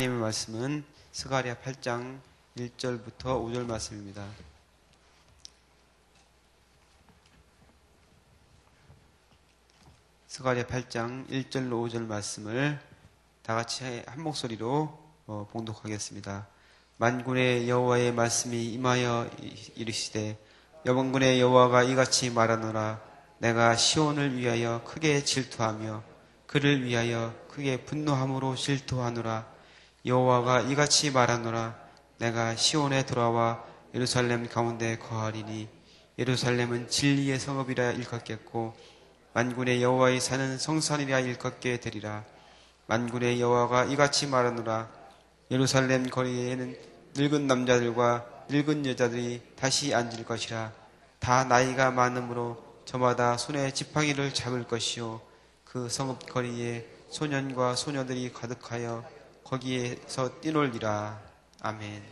하나님의 말씀은 스가랴 8장 1절부터 5절 말씀입니다. 스가랴 8장 1절로 5절 말씀을 다 같이 한 목소리로 어, 봉독하겠습니다. 만군의 여호와의 말씀이 임하여 이르시되 여번군의 여호와가 이같이 말하노라 내가 시온을 위하여 크게 질투하며 그를 위하여 크게 분노함으로 질투하노라 여호와가 이같이 말하노라 내가 시온에 돌아와 예루살렘 가운데 거하리니 예루살렘은 진리의 성읍이라 일컫겠고 만군의 여호와의 사는 성산이라 일컫게 되리라. 만군의 여호와가 이같이 말하노라 예루살렘 거리에는 늙은 남자들과 늙은 여자들이 다시 앉을 것이라. 다 나이가 많으므로 저마다 손에 지팡이를 잡을 것이요 그 성읍 거리에 소년과 소녀들이 가득하여 거기에서 뛰놀리라 아멘.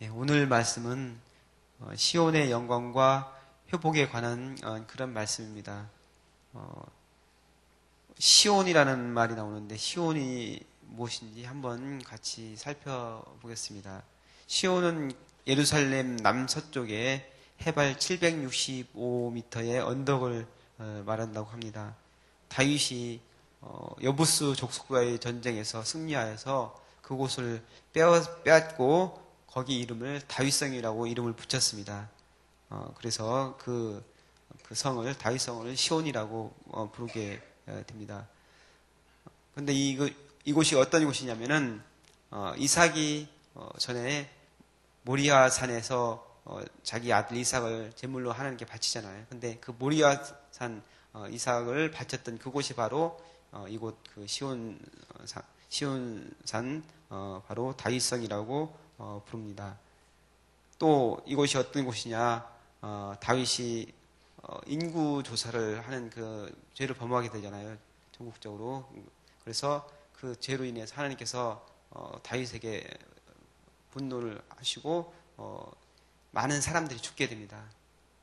네, 오늘 말씀은 어, 시온의 영광과 회복에 관한 어, 그런 말씀입니다. 어, 시온이라는 말이 나오는데 시온이 무엇인지 한번 같이 살펴보겠습니다. 시온은 예루살렘 남서쪽에 해발 765m의 언덕을 어, 말한다고 합니다. 다윗이 어, 여부스 족속과의 전쟁에서 승리하여서 그곳을 빼앗고 거기 이름을 다윗성이라고 이름을 붙였습니다. 어, 그래서 그, 그 성을 다윗성을 시온이라고 부르게 됩니다. 근데 이, 이곳이 어떤 곳이냐면은 이삭이 전에 모리아 산에서 어, 자기 아들 이삭을 제물로 하나님께 바치잖아요. 근데 그 모리아산 어, 이삭을 바쳤던 그곳이 바로 어, 이곳 그 시온 산, 시온산 어, 바로 다윗성이라고 어, 부릅니다. 또 이곳이 어떤 곳이냐? 어, 다윗이 인구 조사를 하는 그 죄를 범하게 되잖아요. 전국적으로. 그래서 그 죄로 인해서 하나님께서 다윗에게 분노를 하시고 많은 사람들이 죽게 됩니다.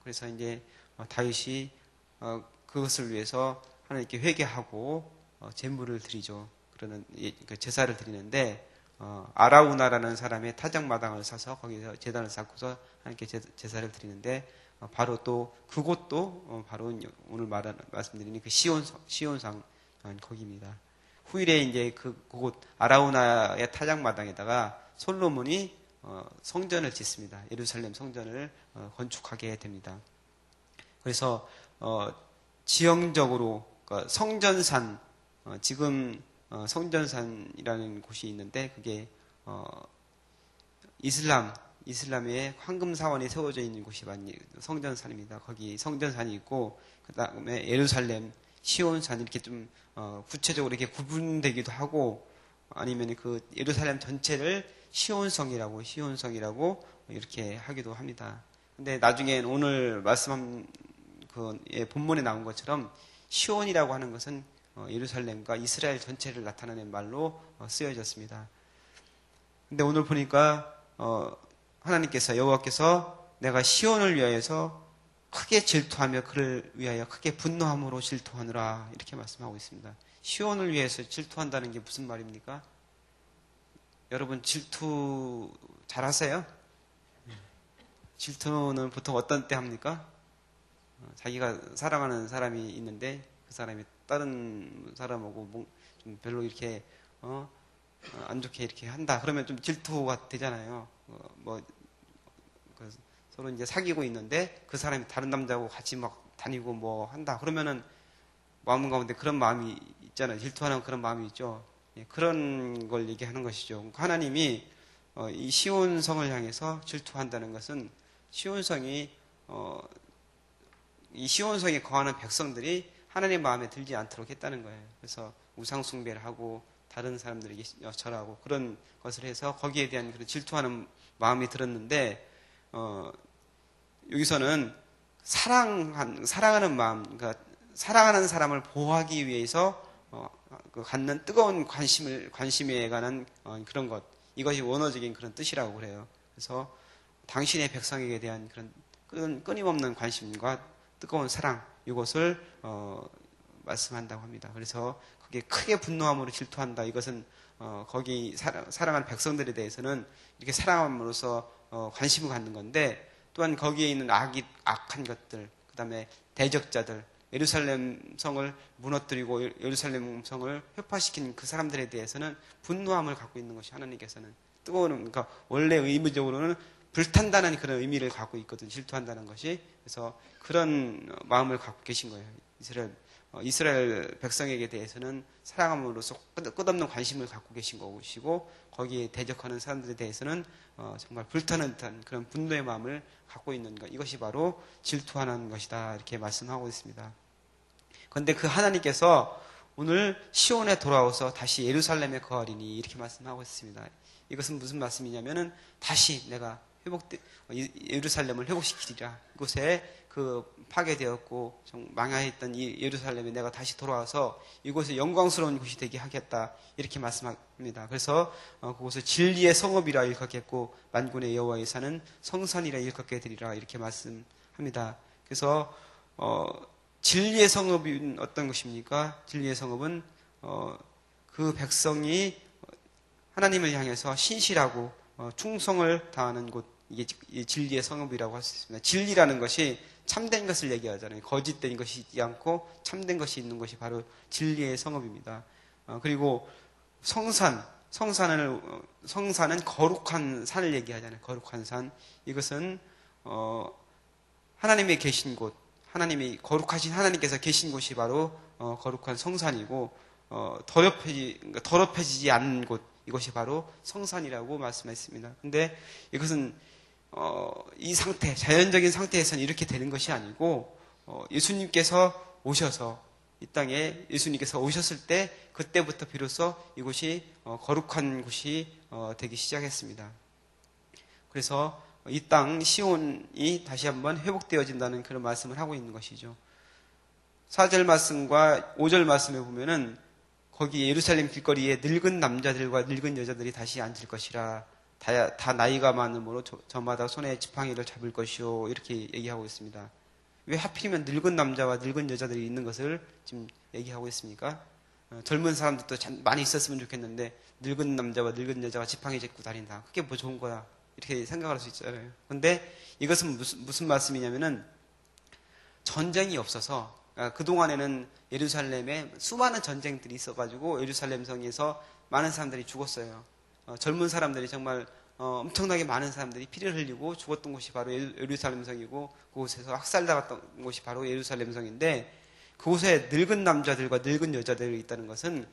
그래서 이제 어, 다윗이 어, 그것을 위해서 하나님께 회개하고 어, 제물을 드리죠. 그러는 그 제사를 드리는데 아라우나라는 사람의 타작 마당을 사서 거기서 제단을 쌓고서 하나님께 제 사를 드리는데 바로 또 그곳도 바로 오늘 말하는 말씀드리는 그 시온 시온상 거기입니다. 후일에 이제 그 그곳 아라우나의 타작 마당에다가 솔로몬이 어, 성전을 짓습니다. 예루살렘 성전을 어, 건축하게 됩니다. 그래서 어, 지형적으로 그러니까 성전산 지금 성전산이라는 곳이 있는데 그게 이슬람 이슬람의 황금 사원이 세워져 있는 곳이 성전산입니다. 거기 성전산이 있고 그 다음에 예루살렘 시온산 이렇게 좀 구체적으로 이렇게 구분되기도 하고 아니면 그 예루살렘 전체를 시온성이라고 시온성이라고 이렇게 하기도 합니다. 근데 나중에 오늘 말씀한 그 예, 본문에 나온 것처럼 시온이라고 하는 것은 어, 예루살렘과 이스라엘 전체를 나타내는 말로 어, 쓰여졌습니다. 근데 오늘 보니까 어, 하나님께서 여호와께서 내가 시온을 위하여서 크게 질투하며 그를 위하여 크게 분노함으로 질투하느라 이렇게 말씀하고 있습니다. 시온을 위해서 질투한다는 게 무슨 말입니까? 여러분 질투 잘 하세요? 질투는 보통 어떤 때 합니까? 어, 자기가 사랑하는 사람이 있는데 그 사람이 다른 사람하고 뭐좀 별로 이렇게 어, 어, 안 좋게 이렇게 한다. 그러면 좀 질투가 되잖아요. 어, 뭐그 서로 이제 사귀고 있는데 그 사람이 다른 남자하고 같이 막 다니고 뭐 한다. 그러면은 마음 가운데 그런 마음이 있잖아요. 질투하는 그런 마음이 있죠. 예, 그런 걸 얘기하는 것이죠. 하나님이 어, 이 시온성을 향해서 질투한다는 것은 시온성이 어, 이 시온성에 거하는 백성들이 하나님 마음에 들지 않도록 했다는 거예요. 그래서 우상 숭배를 하고 다른 사람들에게 절하고 그런 것을 해서 거기에 대한 그런 질투하는 마음이 들었는데 어, 여기서는 사랑한 사랑하는 마음, 그러니까 사랑하는 사람을 보호하기 위해서 어, 그 갖는 뜨거운 관심을 관심에 관한 어, 그런 것 이것이 원어적인 그런 뜻이라고 그래요. 그래서 당신의 백성에게 대한 그런 끊임없는 관심과 뜨거운 사랑 이것을 어, 말씀한다고 합니다. 그래서 그게 크게 분노함으로 질투한다. 이것은 어, 거기 사랑, 사랑하는 백성들에 대해서는 이렇게 사랑함으로써 어, 관심을 갖는 건데 또한 거기에 있는 악이 악한 것들 그다음에 대적자들 예루살렘 성을 무너뜨리고 예루살렘 성을 회파시킨 그 사람들에 대해서는 분노함을 갖고 있는 것이 하나님께서는 뜨거운 그러니까 원래 의무적으로는 불탄다는 그런 의미를 갖고 있거든 질투한다는 것이 그래서 그런 마음을 갖고 계신 거예요 이스라엘 어, 이스라엘 백성에게 대해서는 사랑함으로써 끝없는 관심을 갖고 계신 것이고 거기에 대적하는 사람들에 대해서는 어, 정말 불타는 듯한 그런 분노의 마음을 갖고 있는 것 이것이 바로 질투하는 것이다 이렇게 말씀하고 있습니다. 그런데 그 하나님께서 오늘 시온에 돌아와서 다시 예루살렘에 거하리니 이렇게 말씀하고 있습니다. 이것은 무슨 말씀이냐면은 다시 내가 회복 예루살렘을 회복시키리라. 이곳에 그 파괴되었고 망하였던 이 예루살렘에 내가 다시 돌아와서 이곳에 영광스러운 곳이 되게 하겠다 이렇게 말씀합니다. 그래서 어, 그곳을 진리의 성읍이라 일컫겠고 만군의 여호와의 산은 성산이라 일컫게 되리라 이렇게 말씀합니다. 그래서 어, 진리의 성읍은 어떤 것입니까? 진리의 성읍은 어, 그 백성이 하나님을 향해서 신실하고 어, 충성을 다하는 곳 이게 진리의 성읍이라고 할 수 있습니다. 진리라는 것이 참된 것을 얘기하잖아요. 거짓된 것이 있지 않고 참된 것이 있는 것이 바로 진리의 성읍입니다. 어, 그리고 성산, 성산을 어, 성산은 거룩한 산을 얘기하잖아요. 거룩한 산. 이것은 어, 하나님의 계신 곳, 하나님이 거룩하신 하나님께서 계신 곳이 바로 어, 거룩한 성산이고 어, 더럽혀지, 그러니까 더럽혀지지 않는 곳 이것이 바로 성산이라고 말씀했습니다. 근데 이것은 어, 이 상태, 자연적인 상태에서는 이렇게 되는 것이 아니고 어, 예수님께서 오셔서 이 땅에 예수님께서 오셨을 때 그때부터 비로소 이곳이 어, 거룩한 곳이 어, 되기 시작했습니다. 그래서 이 땅 시온이 다시 한번 회복되어진다는 그런 말씀을 하고 있는 것이죠. 4절 말씀과 5절 말씀에 보면은 거기 예루살렘 길거리에 늙은 남자들과 늙은 여자들이 다시 앉을 것이라 다, 다 나이가 많으므로 저, 마다 손에 지팡이를 잡을 것이요 이렇게 얘기하고 있습니다. 왜 하필이면 늙은 남자와 늙은 여자들이 있는 것을 지금 얘기하고 있습니까? 어, 젊은 사람들도 많이 있었으면 좋겠는데 늙은 남자와 늙은 여자가 지팡이 잡고 다닌다. 그게 뭐 좋은 거야? 이렇게 생각할 수 있잖아요. 근데 이것은 무슨, 무슨 말씀이냐면은 전쟁이 없어서 그러니까 그동안에는 예루살렘에 수많은 전쟁들이 있어가지고 예루살렘 성에서 많은 사람들이 죽었어요. 어, 젊은 사람들이 정말 어, 엄청나게 많은 사람들이 피를 흘리고 죽었던 곳이 바로 예루살렘 성이고 그곳에서 학살당했던 곳이 바로 예루살렘 성인데 그곳에 늙은 남자들과 늙은 여자들이 있다는 것은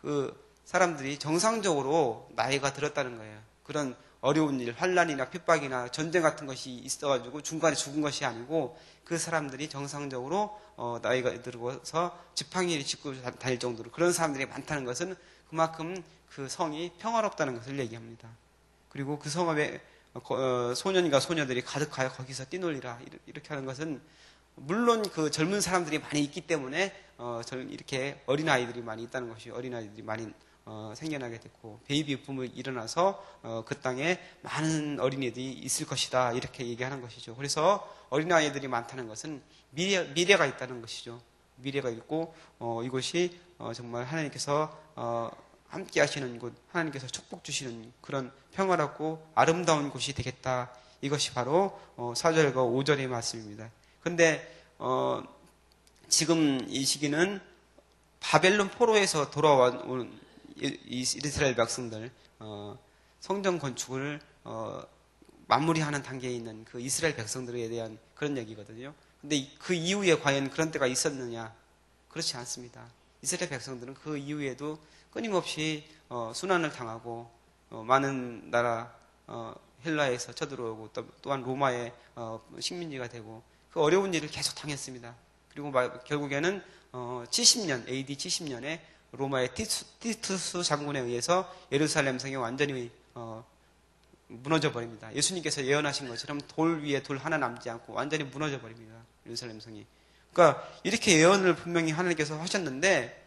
그 사람들이 정상적으로 나이가 들었다는 거예요. 그런 어려운 일, 환란이나 핍박이나 전쟁 같은 것이 있어가지고 중간에 죽은 것이 아니고 그 사람들이 정상적으로 어, 나이가 들어서 지팡이를 짚고 다닐 정도로 그런 사람들이 많다는 것은 그만큼 그 성이 평화롭다는 것을 얘기합니다. 그리고 그 성읍에 어, 소년과 소녀들이 가득하여 거기서 뛰놀리라 이렇게 하는 것은 물론 그 젊은 사람들이 많이 있기 때문에 어, 이렇게 어린 아이들이 많이 있다는 것이 어린 아이들이 많이 어, 생겨나게 됐고 베이비 붐이 일어나서 어, 그 땅에 많은 어린이들이 있을 것이다 이렇게 얘기하는 것이죠. 그래서 어린 아이들이 많다는 것은 미래, 미래가 있다는 것이죠. 미래가 있고 어, 이곳이 어, 정말 하나님께서 어, 함께 하시는 곳, 하나님께서 축복 주시는 그런 평화롭고 아름다운 곳이 되겠다. 이것이 바로 4절과 어, 5절의 말씀입니다. 근데 지금 이 시기는 바벨론 포로에서 돌아온 이스라엘 백성들 어, 성전 건축을 어, 마무리하는 단계에 있는 그 이스라엘 백성들에 대한 그런 얘기거든요. 근데 그 이후에 과연 그런 때가 있었느냐? 그렇지 않습니다. 이스라엘 백성들은 그 이후에도 끊임없이 어, 순환을 당하고 어, 많은 나라 어, 헬라에서 쳐들어오고 또, 또한 로마의 어, 식민지가 되고 그 어려운 일을 계속 당했습니다. 그리고 마, 결국에는 70년 AD 70년에 로마의 티투, 티투스 장군에 의해서 예루살렘 성이 완전히 어, 무너져 버립니다. 예수님께서 예언하신 것처럼 돌 위에 돌 하나 남지 않고 완전히 무너져 버립니다. 예루살렘 성이. 그러니까 이렇게 예언을 분명히 하나님께서 하셨는데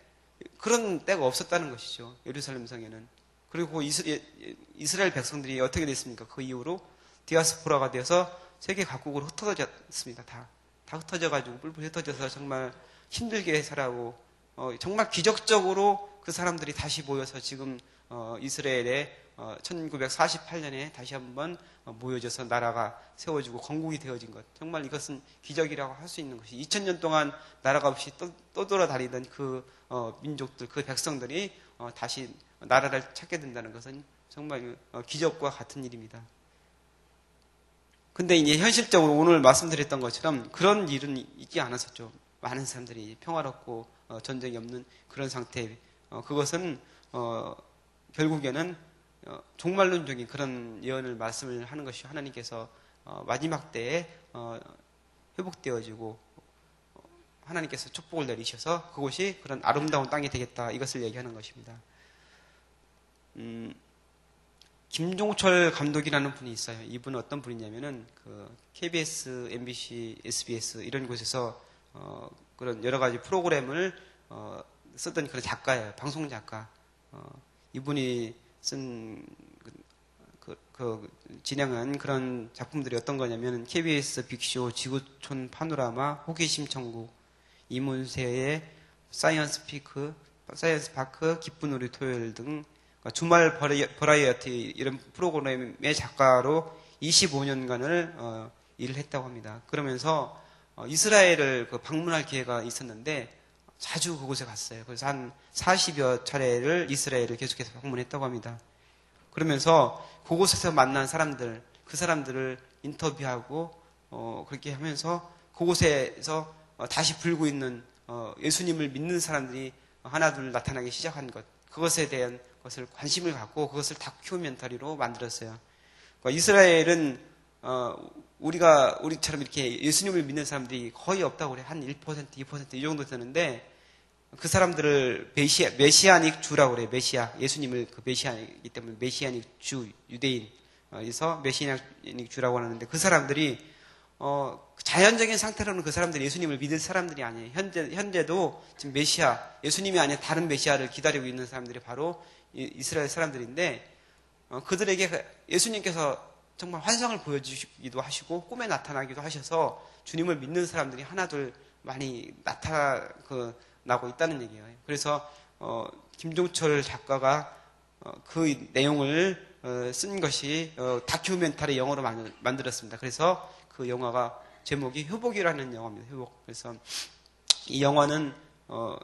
그런 때가 없었다는 것이죠. 예루살렘 성에는. 그리고 이스라엘 백성들이 어떻게 됐습니까? 그 이후로 디아스포라가 되어서 세계 각국으로 흩어졌습니다. 다. 다 흩어져가지고 뿔뿔 흩어져서 정말 힘들게 살아오고 어, 정말 기적적으로 그 사람들이 다시 모여서 지금 어, 이스라엘에 어, 1948년에 다시 한번 어, 모여져서 나라가 세워지고 건국이 되어진 것. 정말 이것은 기적이라고 할 수 있는 것이 2000년 동안 나라가 없이 또, 떠돌아다니던 그 어, 민족들, 그 백성들이 어, 다시 나라를 찾게 된다는 것은 정말 어, 기적과 같은 일입니다. 근데 이제 현실적으로 오늘 말씀드렸던 것처럼 그런 일은 있지 않았었죠. 많은 사람들이 평화롭고 어, 전쟁이 없는 그런 상태. 어, 그것은 어, 결국에는 어, 종말론적인 그런 예언을 말씀을 하는 것이 하나님께서 어, 마지막 때에 어, 회복되어지고 어, 하나님께서 축복을 내리셔서 그곳이 그런 아름다운 땅이 되겠다 이것을 얘기하는 것입니다. 음, 김종철 감독이라는 분이 있어요. 이분은 어떤 분이냐면은 그 KBS, MBC, SBS 이런 곳에서 어, 그런 여러 가지 프로그램을 어, 쓰던 그런 작가예요. 방송 작가. 어, 이분이 쓴 그, 그 진행한 그런 작품들이 어떤 거냐면 KBS 빅쇼, 지구촌 파노라마, 호기심 천국, 이문세의 사이언스 피크, 사이언스 파크, 기쁜 우리 토요일 등 주말 버라이- 버라이어티 이런 프로그램의 작가로 25년간을 어, 일을 했다고 합니다. 그러면서 어, 이스라엘을 그 방문할 기회가 있었는데 자주 그곳에 갔어요. 그래서 한 40여 차례를 이스라엘을 계속해서 방문했다고 합니다. 그러면서 그곳에서 만난 사람들, 그 사람들을 인터뷰하고 어, 그렇게 하면서 그곳에서 어, 다시 불고 있는 어, 예수님을 믿는 사람들이 하나둘 나타나기 시작한 것, 그것에 대한 것을 관심을 갖고 그것을 다큐멘터리로 만들었어요. 그러니까 이스라엘은 어, 우리가 우리처럼 이렇게 예수님을 믿는 사람들이 거의 없다고 그래 한 1%, 2%이 정도 되는데 그 사람들을 메시아, 메시아닉 주라고 그래요. 메시아. 예수님을 그 메시아이기 때문에 메시아닉 주, 유대인에서 메시아닉 주라고 하는데 그 사람들이 어, 자연적인 상태로는 그 사람들이 예수님을 믿을 사람들이 아니에요. 현재, 현재도 지금 메시아, 예수님이 아닌 다른 메시아를 기다리고 있는 사람들이 바로 이- 이스라엘 사람들인데 어, 그들에게 그 예수님께서 정말 환상을 보여주시기도 하시고 꿈에 나타나기도 하셔서 주님을 믿는 사람들이 하나둘 많이 나타나고 있다는 얘기예요. 그래서 어, 김종철 작가가 어, 그 내용을 어, 쓴 것이 어, 다큐멘터리 영어로 만- 만들었습니다. 그래서 그 영화가 제목이 회복이라는 영화입니다. 회복. 그래서 이 영화는 어,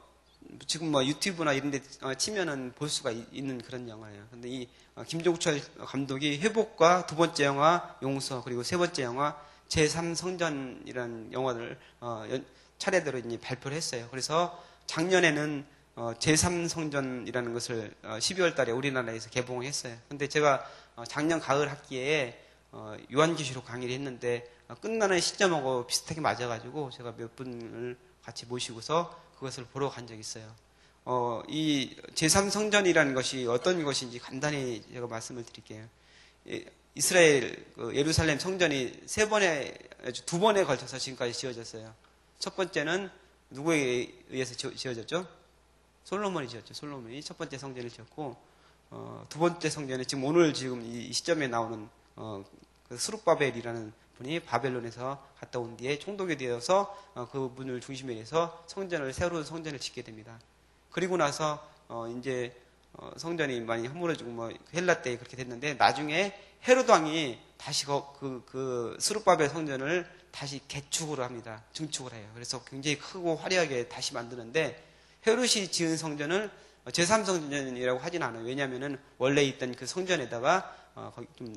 지금 뭐 유튜브나 이런 데 어, 치면은 볼 수가 이- 있는 그런 영화예요. 근데 이 어, 김종철 감독이 회복과 두 번째 영화 용서 그리고 세 번째 영화 제3성전이라는 영화를 어, 연- 차례대로 이제 발표를 했어요. 그래서 작년에는 어, 제3성전이라는 것을 어, 12월 달에 우리나라에서 개봉을 했어요. 근데 제가 어, 작년 가을 학기에 어, 요한계시록 강의를 했는데 어, 끝나는 시점하고 비슷하게 맞아가지고 제가 몇 분을 같이 모시고서 그것을 보러 간 적이 있어요. 어, 이 제3성전이라는 것이 어떤 것인지 간단히 제가 말씀을 드릴게요. 예, 이스라엘 그 예루살렘 성전이 세 번에 두 번에 걸쳐서 지금까지 지어졌어요. 첫 번째는 누구에 의해서 지어- 지어졌죠? 솔로몬이 지었죠. 솔로몬이 첫 번째 성전을 지었고 어, 두 번째 성전은 지금 오늘 지금 이 시점에 나오는 어, 그 스룹바벨이라는 분이 바벨론에서 갔다 온 뒤에 총독이 되어서 어, 그 분을 중심에 해서 성전을 새로운 성전을 짓게 됩니다. 그리고 나서 어, 이제 어, 성전이 많이 허물어지고 뭐 헬라 때 그렇게 됐는데 나중에 헤로드 왕이 다시 그, 그, 그 스룹바벨 성전을 다시 개축을 합니다. 증축을 해요. 그래서 굉장히 크고 화려하게 다시 만드는데 헤롯이 지은 성전을 제3성전이라고 하진 않아요. 왜냐하면은 원래 있던 그 성전에다가 어, 거기 좀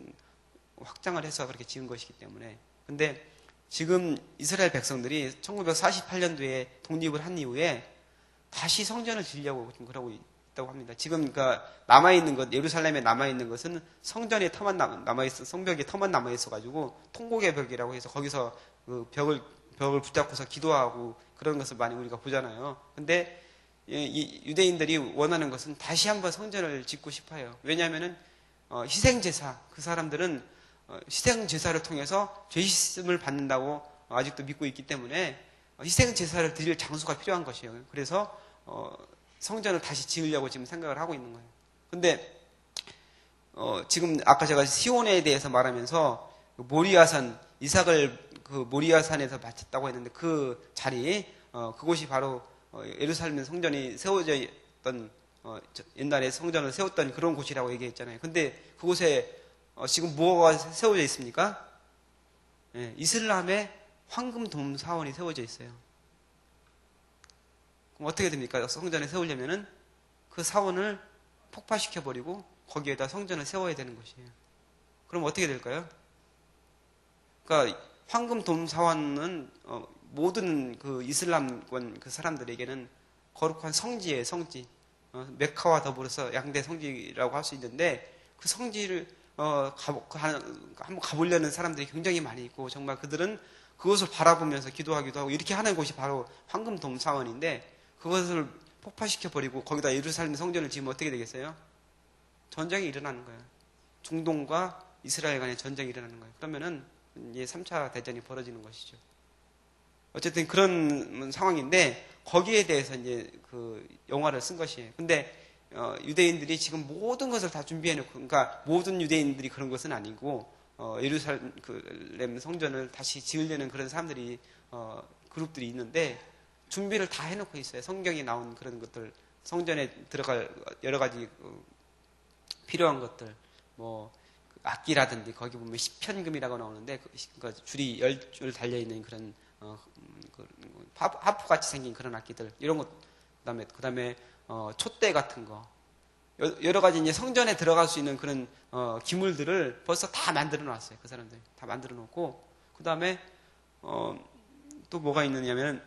확장을 해서 그렇게 지은 것이기 때문에. 근데 지금 이스라엘 백성들이 1948년도에 독립을 한 이후에 다시 성전을 지으려고 지금 그러고 있다고 합니다. 지금 그러니까 남아 있는 것 예루살렘에 남아 있는 것은 성전에 터만 남아 있어 성벽에 터만 남아 있어 가지고 통곡의 벽이라고 해서 거기서 그 벽을 벽을 붙잡고서 기도하고 그런 것을 많이 우리가 보잖아요. 근데 이 유대인들이 원하는 것은 다시 한번 성전을 짓고 싶어요. 왜냐하면은 어, 희생 제사 그 사람들은 어, 희생 제사를 통해서 죄 씻음을 받는다고 아직도 믿고 있기 때문에 어, 희생 제사를 드릴 장소가 필요한 것이에요. 그래서 어, 성전을 다시 지으려고 지금 생각을 하고 있는 거예요. 근데 어, 지금 아까 제가 시온에 대해서 말하면서 그 모리아산 이삭을 그 모리아산에서 바쳤다고 했는데 그 자리 어, 그곳이 바로 어, 예루살렘 성전이 세워져 있던 어, 저- 옛날에 성전을 세웠던 그런 곳이라고 얘기했잖아요. 근데 그곳에 어, 지금 뭐가 세워져 있습니까? 예, 이슬람의 황금 돔 사원이 세워져 있어요. 그럼 어떻게 됩니까? 성전에 세우려면은 그 사원을 폭파시켜 버리고 거기에다 성전을 세워야 되는 것이에요. 그럼 어떻게 될까요? 그러니까 황금 돔 사원은 어, 모든 그 이슬람권 그 사람들에게는 거룩한 성지예요, 성지. 어, 메카와 더불어서 양대 성지라고 할 수 있는데 그 성지를 어, 가, 그 한- 한번 가보려는 사람들이 굉장히 많이 있고 정말 그들은 그것을 바라보면서 기도하기도 하고 이렇게 하는 곳이 바로 황금돔 사원인데 그것을 폭파시켜 버리고 거기다 예루살렘 성전을 지으면 어떻게 되겠어요? 전쟁이 일어나는 거예요. 중동과 이스라엘 간의 전쟁이 일어나는 거예요. 그러면은 이제 3차 대전이 벌어지는 것이죠. 어쨌든 그런 상황인데 거기에 대해서 이제 그 영화를 쓴 것이에요. 근데 어, 유대인들이 지금 모든 것을 다 준비해놓고, 그러니까 모든 유대인들이 그런 것은 아니고 어, 예루살렘 성전을 다시 지으려는 그런 사람들이 어, 그룹들이 있는데 준비를 다 해놓고 있어요. 성경에 나온 그런 것들, 성전에 들어갈 여러 가지 어, 필요한 것들, 뭐그 악기라든지 거기 보면 시편금이라고 나오는데 그 시- 그 줄이 열 줄 달려 있는 그런 어, 음, 그, 하프 같이 생긴 그런 악기들 이런 것 그다음에 그다음에 어, 촛대 같은 거. 여- 여러 가지 이제 성전에 들어갈 수 있는 그런 어, 기물들을 벌써 다 만들어 놨어요. 그 사람들 다 만들어 놓고. 그 다음에 어, 또 뭐가 있느냐면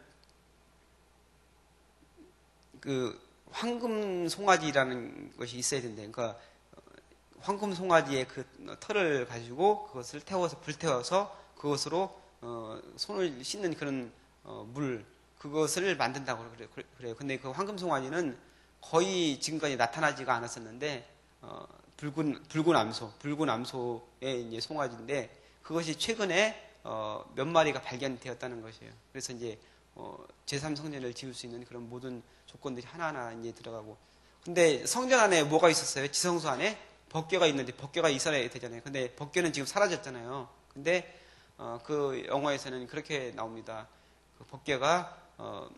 그 황금 송아지라는 것이 있어야 된대. 그러니까 황금 송아지의 그 털을 가지고 그것을 태워서 불태워서 그것으로 어, 손을 씻는 그런 어, 물. 그것을 만든다고 그래- 그래- 그래요. 근데 그 황금 송아지는 거의 지금까지 나타나지가 않았었는데 어, 붉은 붉은 암소, 붉은 암소의 이제 송아지인데 그것이 최근에 어, 몇 마리가 발견되었다는 것이에요. 그래서 이제 어, 제3성전을 지을 수 있는 그런 모든 조건들이 하나하나 이제 들어가고 근데 성전 안에 뭐가 있었어요? 지성소 안에 법궤가 있는데 법궤가 있어야 되잖아요. 근데 법궤는 지금 사라졌잖아요. 근데 어, 그 영화에서는 그렇게 나옵니다. 그 법궤가 어,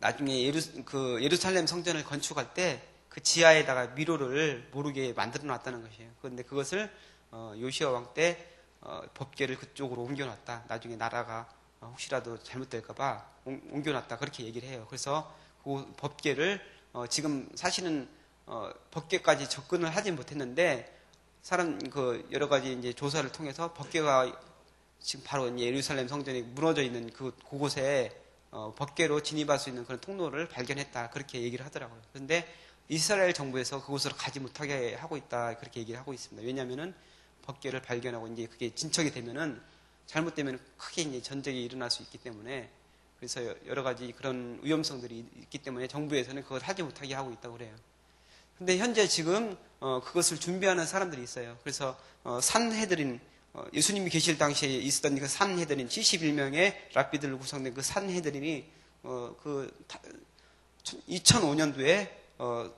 나중에 예루, 그 예루살렘 성전을 건축할 때 그 지하에다가 미로를 모르게 만들어 놨다는 것이에요. 그런데 그것을 어, 요시아 왕 때 어, 법궤를 그쪽으로 옮겨놨다. 나중에 나라가 어, 혹시라도 잘못될까봐 옮겨놨다. 그렇게 얘기를 해요. 그래서 그 법궤를 어, 지금 사실은 어, 법궤까지 접근을 하지 못했는데 사람 그 여러 가지 이제 조사를 통해서 법궤가 지금 바로 예루살렘 성전이 무너져 있는 그 그곳에 어, 법궤로 진입할 수 있는 그런 통로를 발견했다 그렇게 얘기를 하더라고요. 그런데 이스라엘 정부에서 그곳으로 가지 못하게 하고 있다 그렇게 얘기를 하고 있습니다. 왜냐하면은 법궤를 발견하고 이제 그게 진척이 되면은 잘못되면 크게 이제 전쟁이 일어날 수 있기 때문에 그래서 여러 가지 그런 위험성들이 있기 때문에 정부에서는 그걸 하지 못하게 하고 있다고 그래요. 근데 현재 지금 어, 그것을 준비하는 사람들이 있어요. 그래서 어, 산해드린 어, 예수님이 계실 당시에 있었던 그 산해드린 71명의 랍비들로 구성된 그 산해드린이 어, 그 2005년도에 어,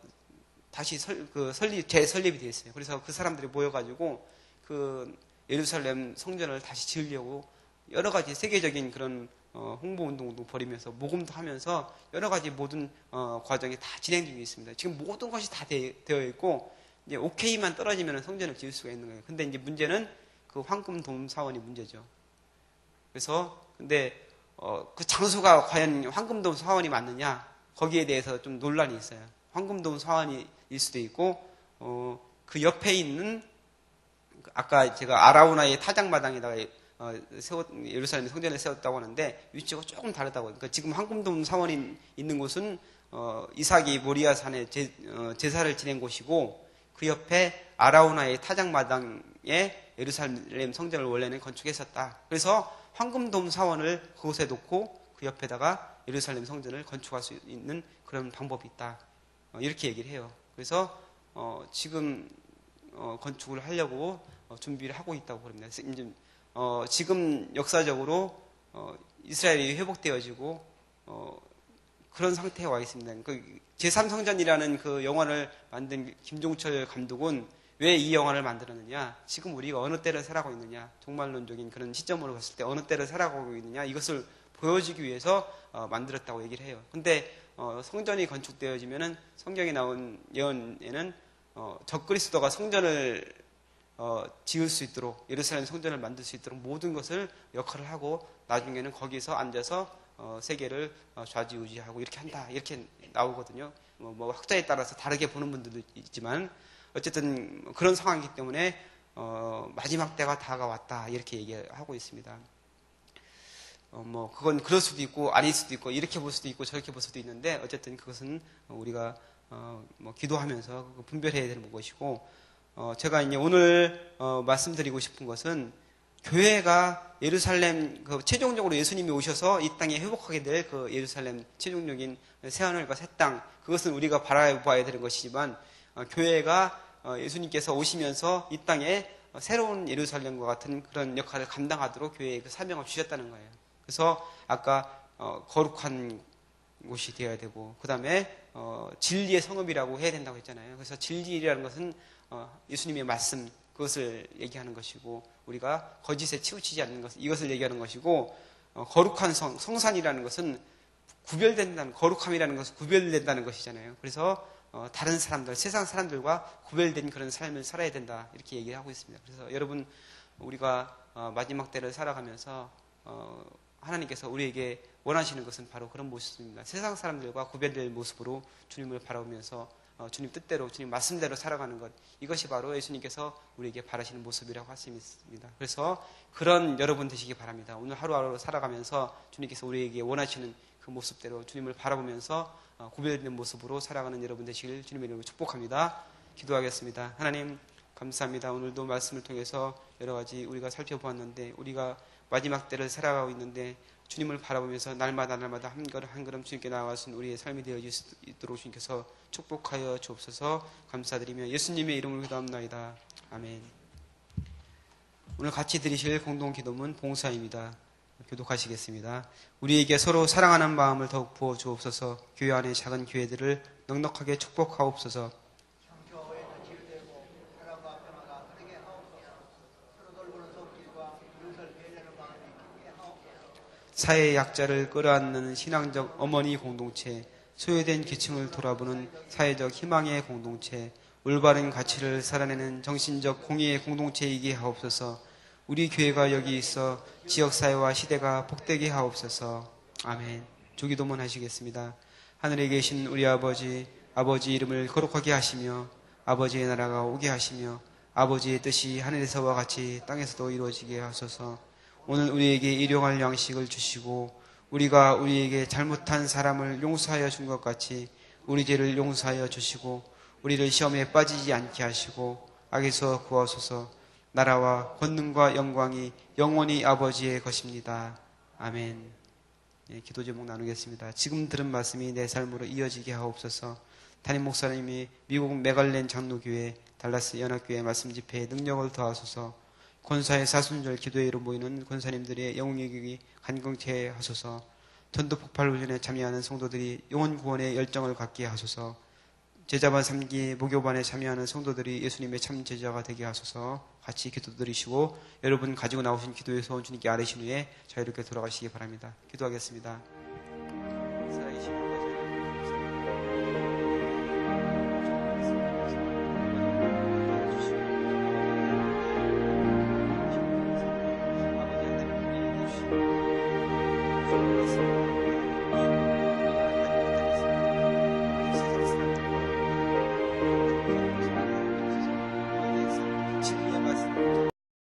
다시 설, 그 설립 재설립이 되었어요. 그래서 그 사람들이 모여가지고 그 예루살렘 성전을 다시 지으려고 여러 가지 세계적인 그런 어, 홍보 운동도 벌이면서 모금도 하면서 여러 가지 모든 어, 과정이 다 진행 중에 있습니다. 지금 모든 것이 다 되, 어 있고 이제 오케이만 떨어지면 성전을 지을 수가 있는 거예요. 근데 이제 문제는 그 황금 돔 사원이 문제죠. 그래서 근데 어, 그 장소가 과연 황금돔 사원이 맞느냐 거기에 대해서 좀 논란이 있어요. 황금돔 사원일 수도 있고 어, 그 옆에 있는 아까 제가 아라우나의 타작마당에다가 어, 세웠, 예루살렘 성전을 세웠다고 하는데 위치가 조금 다르다고. 그러니까 지금 황금돔 사원이 있는 곳은 어, 이삭이 모리아 산에 제, 어, 제사를 지낸 곳이고 그 옆에 아라우나의 타작마당에 예루살렘 성전을 원래는 건축했었다. 그래서 황금돔 사원을 그곳에 놓고 그 옆에다가 예루살렘 성전을 건축할 수 있는 그런 방법이 있다. 어, 이렇게 얘기를 해요. 그래서 어, 지금 어, 건축을 하려고 어, 준비를 하고 있다고 그럽니다. 이제, 어, 지금 역사적으로 어, 이스라엘이 회복되어지고 어, 그런 상태에 와 있습니다. 그 제3성전이라는 그 영화를 만든 김종철 감독은 왜 이 영화를 만들었느냐? 지금 우리가 어느 때를 살아가고 있느냐? 종말론적인 그런 시점으로 봤을 때 어느 때를 살아가고 있느냐? 이것을 보여주기 위해서 어, 만들었다고 얘기를 해요. 근데 어, 성전이 건축되어지면은 성경에 나온 예언에는 어, 적그리스도가 성전을 어, 지을 수 있도록 예루살렘 성전을 만들 수 있도록 모든 것을 역할을 하고 나중에는 거기서 앉아서 어, 세계를 어, 좌지우지하고 이렇게 한다 이렇게 나오거든요. 뭐, 뭐 학자에 따라서 다르게 보는 분들도 있지만 어쨌든 그런 상황이기 때문에 어, 마지막 때가 다가왔다 이렇게 얘기하고 있습니다. 어, 뭐 그건 그럴 수도 있고 아닐 수도 있고 이렇게 볼 수도 있고 저렇게 볼 수도 있는데 어쨌든 그것은 우리가 어, 뭐 기도하면서 분별해야 되는 것이고 어, 제가 이제 오늘 어, 말씀드리고 싶은 것은 교회가 예루살렘 그 최종적으로 예수님이 오셔서 이 땅에 회복하게 될 그 예루살렘 최종적인 새하늘과 새 땅 그것은 우리가 바라봐야 되는 것이지만 어, 교회가 어, 예수님께서 오시면서 이 땅에 새로운 예루살렘과 같은 그런 역할을 감당하도록 교회에 그 사명을 주셨다는 거예요. 그래서 아까 어, 거룩한 곳이 되어야 되고 그 다음에 어, 진리의 성읍이라고 해야 된다고 했잖아요. 그래서 진리라는 것은 어, 예수님의 말씀 그것을 얘기하는 것이고 우리가 거짓에 치우치지 않는 것 이것을 얘기하는 것이고 어, 거룩한 성, 성산이라는 것은 구별된다는 거룩함이라는 것은 구별된다는 것이잖아요. 그래서 어, 다른 사람들 세상 사람들과 구별된 그런 삶을 살아야 된다 이렇게 얘기를 하고 있습니다. 그래서 여러분 우리가 어, 마지막 때를 살아가면서 어, 하나님께서 우리에게 원하시는 것은 바로 그런 모습입니다. 세상 사람들과 구별된 모습으로 주님을 바라보면서 어, 주님 뜻대로 주님 말씀대로 살아가는 것 이것이 바로 예수님께서 우리에게 바라시는 모습이라고 할 수 있습니다. 그래서 그런 여러분 되시기 바랍니다. 오늘 하루하루 살아가면서 주님께서 우리에게 원하시는 그 모습대로 주님을 바라보면서 어, 구별된 모습으로 살아가는 여러분 되시길 주님의 이름으로 축복합니다. 기도하겠습니다. 하나님 감사합니다. 오늘도 말씀을 통해서 여러 가지 우리가 살펴보았는데 우리가 마지막 때를 살아가고 있는데 주님을 바라보면서 날마다 날마다 한 걸음 한 걸음 주님께 나아가신 우리의 삶이 되어 있도록 주님께서 축복하여 주옵소서 감사드리며 예수님의 이름으로 기도합나이다. 아멘. 오늘 같이 드리실 공동 기도문 봉사입니다. 교독하시겠습니다. 우리에게 서로 사랑하는 마음을 더욱 부어 주옵소서 교회 안의 작은 교회들을 넉넉하게 축복하옵소서 사회 약자를 끌어안는 신앙적 어머니 공동체, 소외된 계층을 돌아보는 사회적 희망의 공동체, 올바른 가치를 살아내는 정신적 공의의 공동체이게 하옵소서. 우리 교회가 여기 있어 지역사회와 시대가 복되게 하옵소서. 아멘. 조기도문 하시겠습니다. 하늘에 계신 우리 아버지, 아버지 이름을 거룩하게 하시며, 아버지의 나라가 오게 하시며, 아버지의 뜻이 하늘에서와 같이 땅에서도 이루어지게 하소서. 오늘 우리에게 일용할 양식을 주시고 우리가 우리에게 잘못한 사람을 용서하여 준 것 같이 우리 죄를 용서하여 주시고 우리를 시험에 빠지지 않게 하시고 악에서 구하소서 나라와 권능과 영광이 영원히 아버지의 것입니다. 아멘. 네, 기도 제목 나누겠습니다. 지금 들은 말씀이 내 삶으로 이어지게 하옵소서. 담임 목사님이 미국 메갈렌 장로교회 달라스 연합교회 말씀 집회에 능력을 더하소서. 권사의 사순절 기도회로 모이는 권사님들의 영웅의 교이 간경케 하소서 전도 폭발 훈련에 참여하는 성도들이 영혼 구원의 열정을 갖게 하소서 제자반 3기 목요반에 참여하는 성도들이 예수님의 참 제자가 되게 하소서 같이 기도 드리시고 여러분 가지고 나오신 소원 주님께 아뢰신 후에 자유롭게 돌아가시기 바랍니다. 기도하겠습니다.